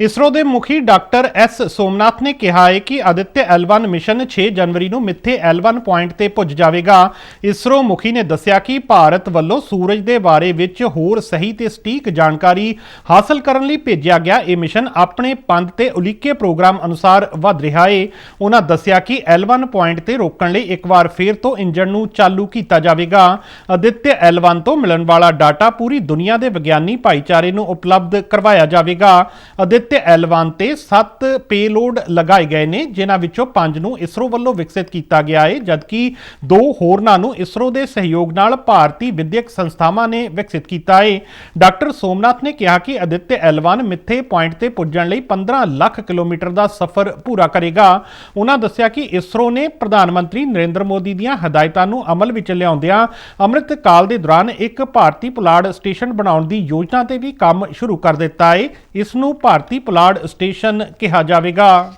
ਇਸਰੋ ਦੇ ਮੁਖੀ doctor S Somnath ਨੇ ਕਿਹਾ ਹੈ ਕਿ ਆਦਿਤਯ L1 ਮਿਸ਼ਨ 6 ਜਨਵਰੀ ਨੂੰ ਮਿੱਥੇ L1 ਪੁਆਇੰਟ ਤੇ ਪੁੱਜ ਜਾਵੇਗਾ। ਇਸਰੋ ਮੁਖੀ ਨੇ ਦੱਸਿਆ ਕਿ ਭਾਰਤ ਵੱਲੋਂ ਸੂਰਜ ਦੇ ਬਾਰੇ ਵਿੱਚ ਹੋਰ ਸਹੀ ਤੇ ਸਟੀਕ ਜਾਣਕਾਰੀ ਹਾਸਲ ਕਰਨ ਲਈ ਭੇਜਿਆ ਗਿਆ। ਇਹ ਮਿਸ਼ਨ ਆਪਣੇ ਪੰਧ ਤੇ ਉਲੀਕੇ ਪ੍ਰੋਗਰਾਮ ਅਨੁਸਾਰ ਵਧ ਰਿਹਾ ਹੈ ਉਹਨਾਂ ਦੱਸਿਆ ਕਿ L1 ਪੁਆਇੰਟ ਤੇ ਰੋਕਣ ਲਈ ਇੱਕ ਵਾਰ ਫੇਰ ਤੋਂ ਇੰਜਨ ਨੂੰ ਚਾਲੂ ਕੀਤਾ ਜਾਵੇਗਾ। ਆਦਿਤਯ L1 ਤੋਂ ਮਿਲਣ ਵਾਲਾ ਡਾਟਾ ਪੂਰੀ ਦੁਨੀਆ ਦੇ ਵਿਗਿਆਨੀ ਭਾਈਚਾਰੇ ਨੂੰ ਉਪਲਬਧ ਕਰਵਾਇਆ ਜਾਵੇਗਾ। ਆਦਿਤਯ L1 ਤੇ 7 ਪੇਲੋਡ ਲਗਾਏ ਗਏ ਨੇ, ਜਿਨ੍ਹਾਂ ਵਿੱਚੋਂ 5 ਨੂੰ ਇਸਰੋ ਵੱਲੋਂ ਵਿਕਸਿਤ ਕੀਤਾ ਗਿਆ ਹੈ ਜਦਕਿ ਦੋ ਹੋਰਨਾਂ ਨੂੰ ਇਸਰੋ ਦੇ ਸਹਿਯੋਗ ਨਾਲ ਭਾਰਤੀ ਵਿਦਿਅਕ ਸੰਸਥਾਵਾਂ ਨੇ ਵਿਕਸਿਤ ਕੀਤਾ ਹੈ ਡਾਕਟਰ ਸੋਮਨਾਥ ਨੇ ਕਿਹਾ ਕਿ ਆਦਿਤਯ L1 ਮਿੱਥੇ ਪੁਆਇੰਟ ਤੇ ਪੁੱਜਣ ਲਈ 15 ਲੱਖ ਕਿਲੋਮੀਟਰ ਦਾ ਸਫ਼ਰ ਪੂਰਾ ਕਰੇਗਾ। ਉਹਨਾਂ ਦੱਸਿਆ ਕਿ ਇਸਰੋ ਨੇ ਪ੍ਰਧਾਨ ਮੰਤਰੀ ਨਰਿੰਦਰ ਮੋਦੀ ਦੀਆਂ ਹਦਾਇਤਾਂ ਨੂੰ ਅਮਲ ਵਿੱਚ ਲਿਆਉਂਦਿਆਂ ਅੰਮ੍ਰਿਤ ਕਾਲ ਦੇ ਦੌਰਾਨ ਇੱਕ ਭਾਰਤੀ ਪੁਲਾੜ ਸਟੇਸ਼ਨ ਬਣਾਉਣ ਦੀ ਯੋਜਨਾ ਤੇ ਵੀ ਕੰਮ ਸ਼ੁਰੂ ਕਰ ਦਿੱਤਾ ਹੈ ਇਸ ਨੂੰ ਭਾਰਤੀ ਪੁਲਾੜ ਸਟੇਸ਼ਨ ਕਿਹਾ ਜਾਵੇਗਾ।